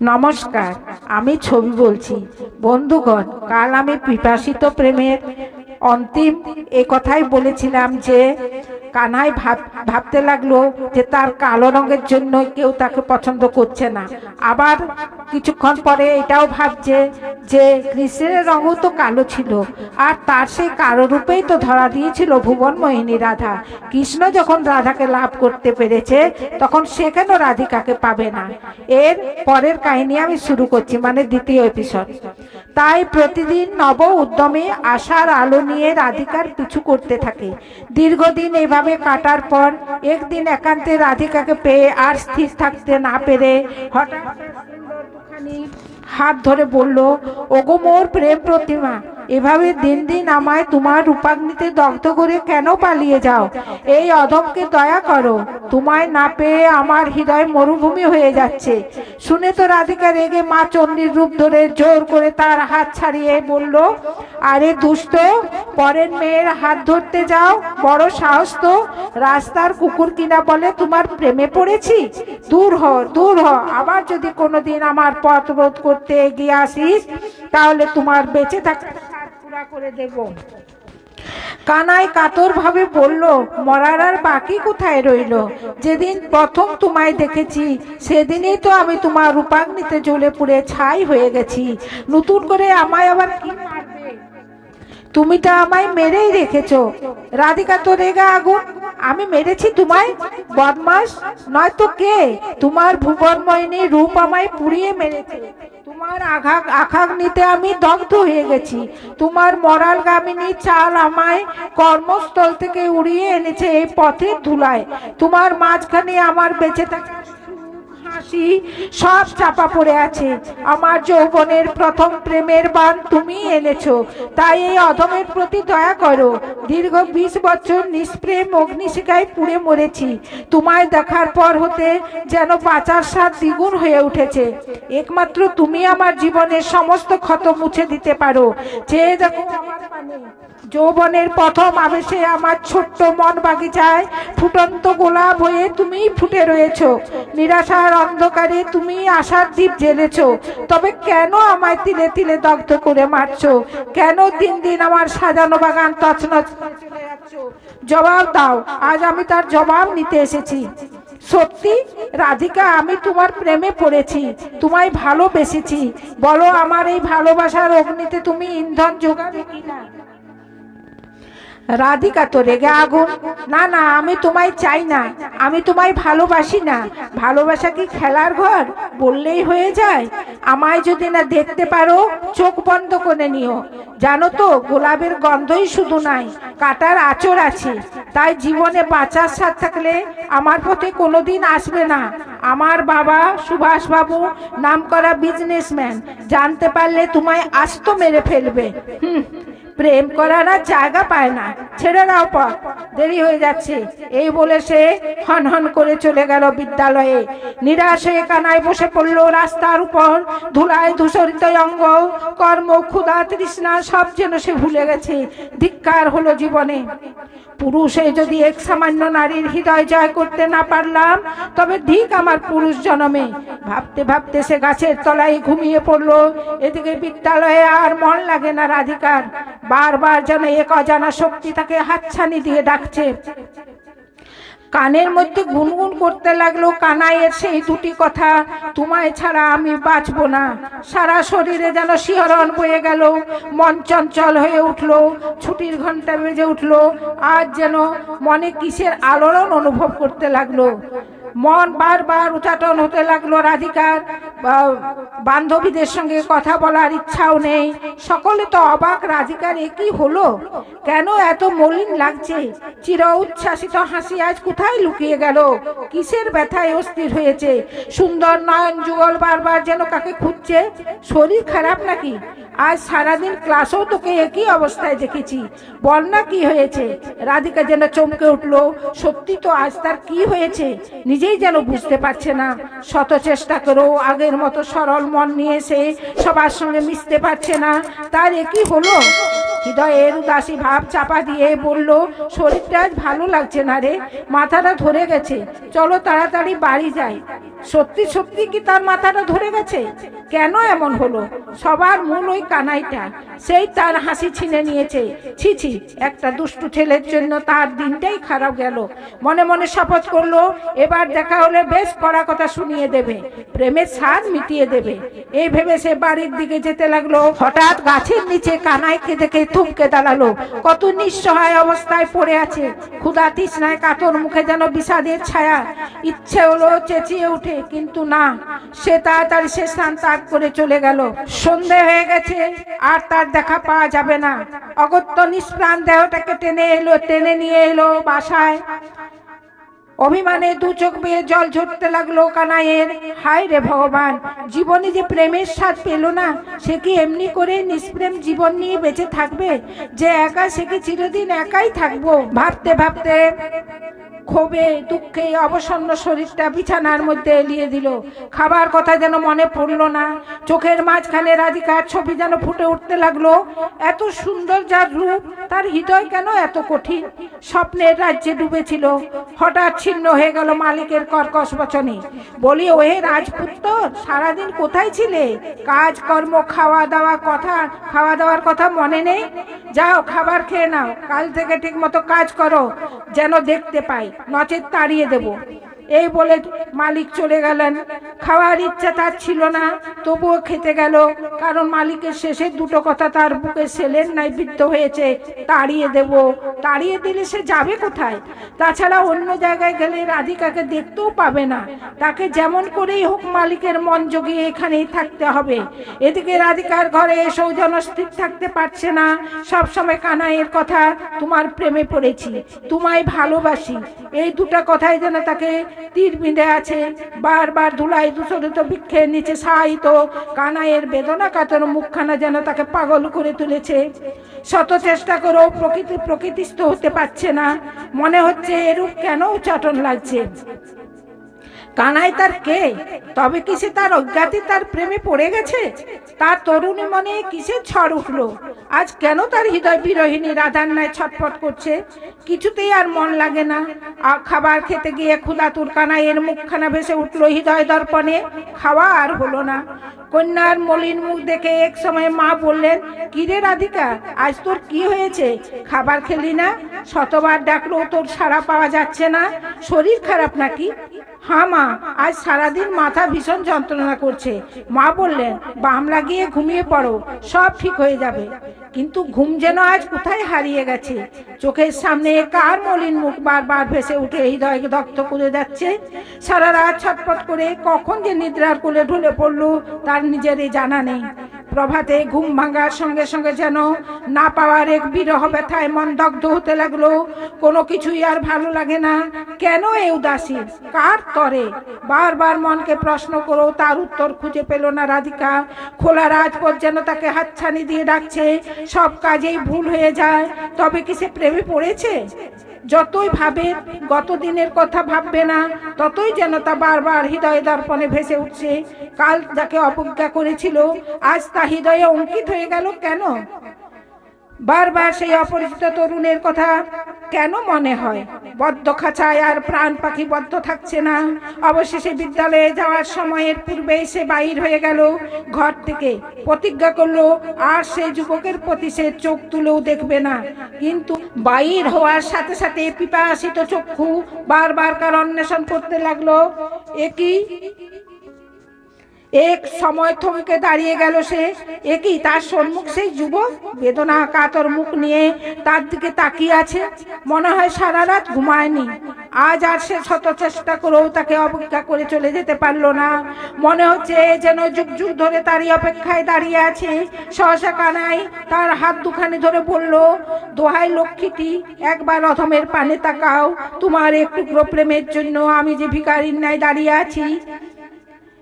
নমস্কার আমি ছবি বলছি। বন্ধুগণ কাল আমি পিপাসিত প্রেমের অন্তিম এ কথাই বলেছিলাম যে, কানাই ভাব, ভাবতে লাগল যে তার কালো রঙের জন্য কেউ তাকে পছন্দ করছে না। আবার কিছুক্ষণ পরে এটাও ভাবছে যে, কৃষ্ণের রঙও তো কালো ছিল, আর তার সেই কালো রূপেই তো ধরা দিয়েছিল ভুবন মোহিনী রাধা। কৃষ্ণ যখন রাধাকে লাভ করতে পেরেছে, তখন সে কেন রাধিকাকে পাবে না? এর পরের কাহিনী আমি শুরু করছি মানে দ্বিতীয় এপিসোড তাই প্রতিদিন নব উদ্যমে আশার আলো নিয়ে রাধিকার পিছু করতে থাকে। দীর্ঘদিন এভাবে কাটার পর একদিন একান্তে রাধিকাকে পেয়ে আর স্থির থাকতে না পেরে হঠাৎ হাত ধরে বলল, ওগো মোর প্রেম প্রতিমা এভাবে দিন দিন আমায় তোমার রূপাগ্নিতে দগ্ধ করে কেন পালিয়ে যাও? এই অধমকে দয়া করো। তোমায় না পেয়ে আমার হৃদয় মরুভূমি হয়ে যাচ্ছে। শুনে তো রাধিকা রেগে মা চণ্ডীর রূপ ধরে জোর করে তার হাত ছাড়িয়ে বলল, আরে দুষ্ট, পরের মেয়ের হাত ধরতে যাও। বড় সাহস তো। রাস্তার কুকুর কিনা বলে তোমার প্রেমে পড়েছি? দূর হ দূর হ। আবার যদি কোনোদিন আমার পথ রোধ করতে এগিয়ে আসিস, তাহলে তোমার বেঁচে থাকা পুরা করে দেব। কানাই কাতর ভাবে বলল, মরার আর বাকি কোথায় রইল? যেদিন প্রথম তোমায় দেখেছি, সেদিনই তো আমি তোমার রূপাগ্নিতে জ্বলে পুড়ে ছাই হয়ে গেছি। নতুন করে আমায় আবার কি তুমি তো আমায় মেরেই রেখেছো। রাধিকা তো রেগা আগুন, আমি মেরেছি তোমায়? বদমাস নয়তো কে? তোমার ভুবনময়নী রূপ আমায় পুড়িয়ে মেরেছে। তোমার আঘাত আঘাত নিতে আমি দগ্ধ হয়ে গেছি। তোমার মরাল গামিনী চাল আমায় কর্মস্থল থেকে উড়িয়ে এনেছে এই পথের ধুলায়। তোমার মাঝখানে আমার বেঁচে থাকা হাসি সব চাপা পড়ে আছে। আমার যৌবনের প্রথম প্রেমের বান তুমি এনেছো। তাই এই অধমের প্রতি দয়া করো। দীর্ঘ বিশ বছর নিষ্প্রেম অগ্নিশিকায় পুড়ে মরেছি। তোমায় দেখার পর হতে যেন বাঁচার স্বাদ দ্বিগুণ হয়ে উঠেছে। একমাত্র তুমি আমার জীবনের সমস্ত ক্ষত মুছে দিতে পারো। চেয়ে দেখো পানে যৌবনের প্রথম আবেশে আমার ছোট্ট মন বাগিচায় ফুটন্ত গোলাপ হয়ে তুমি ফুটে রয়েছ। নিরাশার অন্ধকারে তুমি আশার দ্বীপ জ্বেলেছো তবে কেন আমায় তিলে তিলে দগ্ধ করে মারছো? কেন দিন দিন আমার সাজানো বাগান তছনছ জবাব দাও, আজ আমি তার জবাব নিতে এসেছি। সত্যি, রাধিকা, আমি তোমার প্রেমে পড়েছি, তোমায় ভালোবেসেছি। বলো, আমার এই ভালোবাসার অগ্নিতে তুমি ইন্ধন যোগাবে কিনা? রাধিকা তো রেগে আগুন। না না, আমি তোমায় চাই না। আমি তোমায় ভালোবাসি না। ভালোবাসা কি খেলার ঘর? বললেই হয়ে যায়। আমায় যদি না দেখতে পারো, চোখ বন্ধ করে নিও। জানো তো, গোলাপের গন্ধই শুধু নাই, কাটার আচর আছে। তাই জীবনে বাঁচার সাথ থাকলে আমার পথে কোনোদিন আসবে না। আমার বাবা সুভাষবাবু নাম করা বিজনেসম্যান জানতে পারলে তোমায় আস্ত মেরে ফেলবে। হুম। প্রেম করার আর জায়গা পায় না। ছেড়ে দাও পথ। দেরি হয়ে যাচ্ছে। এই বলে সে হন হন করে চলে গেল বিদ্যালয়ে। নিরাশ হয়ে কানায় বসে পড়ল রাস্তার উপর। ধুলায় ধূসরিত অঙ্গ, কর্ম, ক্ষুধা, তৃষ্ণা, সব যেন সে ভুলে গেছে। ধিক্কার হলো জীবনে। পুরুষে যদি এক সামান্য নারীর হৃদয় জয় করতে না পারলাম, তবে ধিক আমার পুরুষ জনমে। ভাবতে ভাবতে সে গাছের তলায় ঘুমিয়ে পড়ল। এদিকে বিদ্যালয়ে আর মন লাগে না রাধিকার। বারবার যেন এক অজানা শক্তি তাকে হাতছানি দিয়ে ডাকছে। কানের মধ্যে গুনগুন করতে লাগল, কানাইয়ের সেই দুটি কথা, তোমায় ছাড়া আমি বাঁচব না। সারা শরীরে যেন শিহরণ বয়ে গেল, মন চঞ্চল হয়ে উঠল, ছুটির ঘণ্টা বেজে উঠল, আজ যেন মনে কিসের আলোড়ন অনুভব করতে লাগল। মন বারবার উচাটন হতে লাগল রাধিকার। বান্ধবীদের সঙ্গে কথা বলার ইচ্ছাও নেই। সকলে তো অবাক, রাধিকার, এ কি হলো? কেন এত মলিন লাগছে? চির উচ্ছ্বাসিত হাসি আজ কোথায় লুকিয়ে গেল? কিসের ব্যথায় অস্থির হয়েছে? সুন্দর নয়ন যুগল বারবার যেন কাকে খুঁজছে? শরীর খারাপ নাকি? আজ সারাদিন ক্লাসেও তোকে একই অবস্থায় দেখেছি। বল না কি হয়েছে? রাধিকা যেন চমকে উঠল, সত্যি তো আজ তার কি হয়েছে? নিজেই যেন বুঝতে পারছে না। শত চেষ্টা করেও আগের মতো সরল মন নিয়ে সে সবার সঙ্গে মিশতে পারছে না। তার একই হলো? হৃদয়ের উদাসী ভাব চাপা দিয়ে বলল, শরীরটা আজ ভালো লাগছে না রে, মাথাটা ধরে গেছে। চলো তাড়াতাড়ি বাড়ি যাই। সত্যি সত্যি কি তার মাথাটা ধরে গেছে? কেন এমন হলো? সবার মূল ওই কানাইটা। সেই তার হাসি ছিনে নিয়েছে। ছি ছি, একটা দুষ্টু ছেলের জন্য তার দিনটাই খারাপ গেল। মনে মনে শপথ করল, এবার দেখা হলে বেশ কড়া কথা শুনিয়ে দেবে, প্রেমের স্বাদ মিটিয়ে দেবে। এই ভেবে সে বাড়ির দিকে যেতে লাগল। হঠাৎ গাছের নিচে কানাইকে দেখে থুমকে দাঁড়াল। কত নিঃসহায় অবস্থায় পড়ে আছে। ক্ষুধা তৃষ্ণায় কাতর মুখে যেন বিষাদের ছায়া। ইচ্ছে হলো চেঁচিয়ে উঠে কিন্তু না। সে তাড়াতাড়ি সে স্থান ত্যাগ করে চলে গেল। সন্ধে হয়ে গেছে, আর তার দেখা পাওয়া যাবে না। অগত্য নিষ্প্রাণ দেহটাকে টেনে এলো, টেনে নিয়ে এলো বাসায়। অভিমানে দু চোখ বেয়ে জল ঝরতে লাগল কানাইয়ের। হায় রে ভগবান, জীবনে যে প্রেমের স্বাদ পেল না, সে কি এমনি করে নিষ্প্রেম জীবন নিয়ে বেঁচে থাকবে? যে একা, সে কি চিরদিন একাই থাকব? ভাবতে ভাবতে ক্ষোভে, দুঃখে অবসন্ন শরীরটা বিছানার মধ্যে এলিয়ে দিল। খাবার কথা যেন মনে পড়ল না। চোখের মাঝখানে রাধিকার ছবি যেন ফুটে উঠতে লাগল। এত সুন্দর যার রূপ, তার হৃদয় কেন এত কঠিন? স্বপ্নের রাজ্যে ডুবেছিল। হঠাৎ ছিন্ন হয়ে গেল মালিকের কর্কশ বচনে। বলি, ওহে রাজপুত্র, সারাদিন কোথায় ছিলে? কাজ, কর্ম, খাওয়া দাওয়া কথা, খাওয়া দাওয়ার কথা মনে নেই? যাও, খাবার খেয়ে নাও। কাল থেকে ঠিক মতো কাজ করো, যেন দেখতে পাই। নচেত তাড়িয়ে দেব। এই বলে মালিক চলে গেলেন। খাওয়ার ইচ্ছা তার ছিল না, তবুও খেতে গেল। কারণ মালিকের শেষের দুটো কথা তার বুকে সেলের নাই বিদ্ধ হয়েছে, তাড়িয়ে দেব। তাড়িয়ে দিলে সে যাবে কোথায়? তাছাড়া অন্য জায়গায় গেলে রাধিকাকে দেখতেও পাবে না। তাকে যেমন করেই হোক মালিকের মন জগিয়ে এখানেই থাকতে হবে। এদিকে রাধিকার ঘরে এসেও যেন স্থির থাকতে পারছে না। সব সময় কানাইয়ের কথা, তোমার প্রেমে পড়েছি, তোমায় ভালোবাসি। এই দুটো কথাই যেন তাকে তীর বিঁধে আছে। বারবার ধুলাই দূষরিত বৃক্ষের নিচে সাহিত কানাইয়ের বেদনা কাতর মুখখানা যেন তাকে পাগল করে তুলেছে। শত চেষ্টা করেও প্রকৃতি প্রকৃতিস্থ হতে পারছে না। মনে হচ্ছে এরূপ কেন চটন লাগছে? কানাই তার কে? তবে কি সে তার অজ্ঞাতি তার প্রেমে পড়ে গেছে? তার তরুণী মনে কিসের ঝড় উঠল? আজ কেন তার হৃদয় বিরোহিনী রাধার ন্যায় ছটফট করছে? কিছুতেই আর মন লাগে না। খাবার খেতে গিয়ে ক্ষুধাতুর কানাইয়ের মুখখানা ভেসে উঠল হৃদয় দর্পণে। খাওয়া আর হলো না। কন্যার মলিন মুখ দেখে এক সময় মা বললেন, কিরে রাধিকা, আজ তোর কি হয়েছে? খাবার খেলি না? শতবার ডাকলেও তোর সাড়া পাওয়া যাচ্ছে না? শরীর খারাপ নাকি? হ্যাঁ মা, আজ সারাদিন মাথা ভীষণ যন্ত্রণা করছে। মা বললেন, বাম লাগিয়ে ঘুমিয়ে পড়ো, সব ঠিক হয়ে যাবে। কিন্তু ঘুম যেন আজ কোথায় হারিয়ে গেছে? চোখের সামনে কার মলিন মুখ বারবার ভেসে উঠে হৃদয়কে দগ্ধ করে যাচ্ছে? সারা রাত ছটপট করে কখন যে নিদ্রার কোলে ঢুলে পড়ল, তার নিজেরই জানা নেই। প্রভাতে ঘুম ভাঙার সঙ্গে সঙ্গে যেন না পাওয়ার এক বিরহ ব্যথায় মন দগ্ধ হতে লাগল। কোনো কিছুই আর ভালো লাগে না। কেন এই উদাসী কার তরে? বারবার মনকে প্রশ্ন করো তার উত্তর খুঁজে পেল না রাধিকা। খোলা রাজপথ যেন তাকে হাতছানি দিয়ে ডাকছে। সব কাজেই ভুল হয়ে যায়। তবে কি সে প্রেমে পড়েছে? যতই ভাবে গত দিনের কথা ভাববে না, ততই যেন তা বারবার হৃদয় দর্পণে ভেসে উঠছে। কাল যাকে অবজ্ঞা করেছিল, আজ তা হৃদয়ে অঙ্কিত হয়ে গেল কেন? বারবার সেই অপরিচিত তরুণের কথা কেন মনে হয়? বদ্ধ খাঁচায় আর প্রাণ পাখি বদ্ধ থাকছে না। অবশেষে বিদ্যালয়ে যাওয়ার সময়ের পূর্বে সে বাইর হয়ে গেল। ঘর থেকে প্রতিজ্ঞা করল, আর সেই যুবকের প্রতি সে চোখ তুলেও দেখবে না। কিন্তু বাইর হওয়ার সাথে সাথে পিপাসিত চক্ষু বারবার কার অন্বেষণ করতে লাগল। একই এক সময় থমকে দাঁড়িয়ে গেল সে। একই তার সম্মুখ সেই যুবক। বেদনা কাতর মুখ নিয়ে তার দিকে তাকিয়ে আছে। মনে হয় সারা রাত ঘুমায়নি। আজ আর সে শত চেষ্টা করেও তাকে অপেক্ষা করে চলে যেতে পারল না। মনে হচ্ছে যেন যুগ যুগ ধরে তারই অপেক্ষায় দাঁড়িয়ে আছে। সহসা কানাই তার হাত দুখানি ধরে বলল, দোহাই লক্ষ্মীটি, একবার অধমের পানে তাকাও। তোমার একটু প্রেমের জন্য আমি যে ভিকারির ন্যায় দাঁড়িয়ে আছি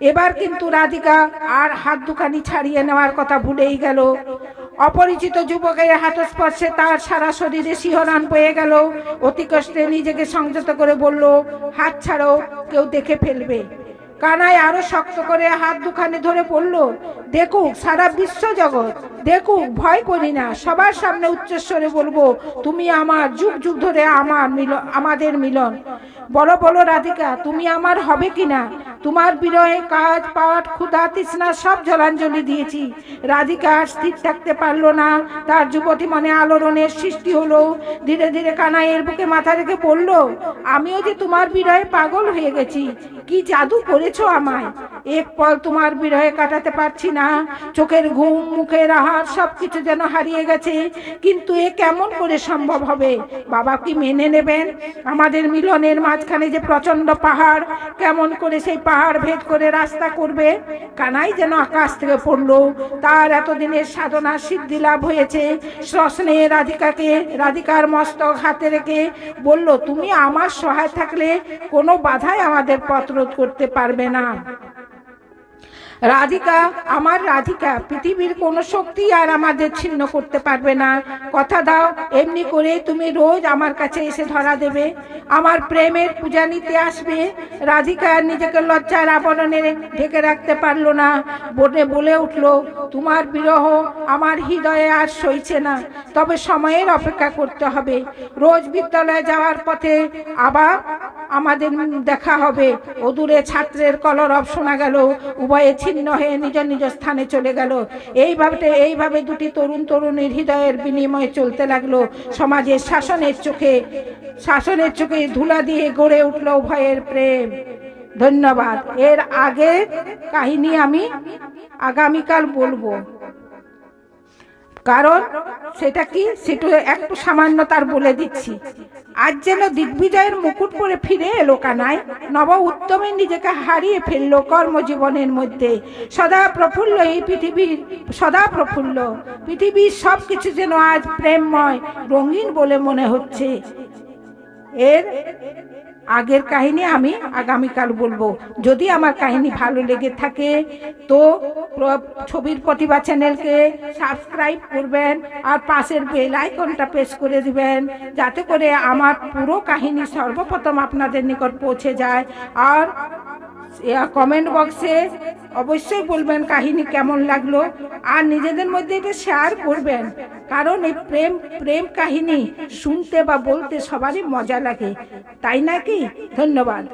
এবার কিন্তু রাধিকা আর হাত দুখানি ছাড়িয়ে নেওয়ার কথা ভুলেই গেল। অপরিচিত যুবকের হাতস্পর্শে তার সারা শরীরে শিহরণ পেয়ে গেল। অতি কষ্টে নিজেকে সংযত করে বলল, হাত ছাড়ো কেউ দেখে ফেলবে। কানায় আরও শক্ত করে হাত দুখানে ধরে পড়ল দেখুক, সারা বিশ্ব জগৎ দেখুক ভয় করি না। সবার সামনে উচ্চস্বরে বলব, তুমি আমার, যুগ যুগ ধরে আমার মিলন আমাদের মিলন। বলো বলো, রাধিকা, তুমি আমার হবে কিনা? তোমার বিরহে কাজ, পাঠ, ক্ষুধা, তৃষ্ণা, সব জলাঞ্জলি দিয়েছি। রাধিকা স্থির থাকতে পারল না। তার যুবতী মনে আলোড়নের সৃষ্টি হলো। ধীরে ধীরে কানাইয়ের বুকে মাথা রেখে বলল, আমিও যে তোমার বিরহে পাগল হয়ে গেছি। কি জাদু করেছ আমায়? এক পল তোমার বিরহে কাটাতে পারছি না। চোখের ঘুম, মুখের আহার সব কিছু যেন হারিয়ে গেছে। কিন্তু এ কেমন করে সম্ভব হবে? বাবা কি মেনে নেবেন? আমাদের মিলনের মাঝখানে যে প্রচণ্ড পাহাড়, কেমন করে সেই পাহাড় ভেদ করে রাস্তা করবে? কানাই যেন আকাশ থেকে পড়ল। তার এতদিনের সাধনা সিদ্ধি লাভ হয়েছে। শ্মশনে রাধিকাকে, রাধিকার মস্তক হাতে রেখে বলল, তুমি আমার সহায় থাকলে কোনো বাধাই আমাদের পথ রোধ করতে পারবে না। রাধিকা, আমার রাধিকা, পৃথিবীর কোনো শক্তি আর আমাদের ছিন্ন করতে পারবে না। কথা দাও, এমনি করে তুমি রোজ আমার কাছে এসে ধরা দেবে। আমার প্রেমের পূজা নিতে আসবে। রাধিকা নিজেকে লজ্জার আবরণে ঢেকে রাখতে পারল না। বলে বলে উঠল, তোমার বিরহ আমার হৃদয়ে আর সইছে না। তবে সময়ের অপেক্ষা করতে হবে। রোজ বিদ্যালয়ে যাওয়ার পথে আবার আমাদের দেখা হবে। অদূরে ছাত্রের কলরব শোনা গেল, উভয়ে ছিন্ন হয়ে নিজ নিজ স্থানে চলে গেল। এইভাবে এইভাবে দুটি তরুণ তরুণীর হৃদয়ের বিনিময়ে চলতে লাগল। সমাজের শাসনের চোখে শাসনের চোখে ধুলা দিয়ে গড়ে উঠল ভয়ের প্রেম। ধন্যবাদ। এর আগে কাহিনী আমি আগামীকাল বলব। কারণ সেটা কি? সেটা একটু সামান্য তার বলে দিচ্ছি। আজ যেন দিগ্বিজয়ের মুকুট পরে ফিরে এলো কানায় নব উত্তমে নিজেকে হারিয়ে ফেলল কর্মজীবনের মধ্যে। সদা প্রফুল্ল এই পৃথিবীর, সদা প্রফুল্ল। পৃথিবীর সব কিছু যেন আজ প্রেমময়, রঙিন বলে মনে হচ্ছে। এর আগের কাহিনী আমি আগামীকাল বলব। যদি আমার কাহিনী ভালো লেগে থাকে, তো ছবির প্রতিভা চ্যানেলকে সাবস্ক্রাইব করবেন আর পাশের বেল আইকনটা পেশ করে দিবেন, যাতে করে আমার পুরো কাহিনী সর্বপ্রথম আপনাদের নিকট পৌঁছে যায়। আর কমেন্ট বক্সে অবশ্যই বলবেন কাহিনী কেমন লাগল। আর নিজেদের মধ্যে এটা শেয়ার করবেন। কারণ এই প্রেম প্রেম কাহিনী শুনতে বা বলতে সবারই মজা লাগে। তাই নাকি? ধন্যবাদ।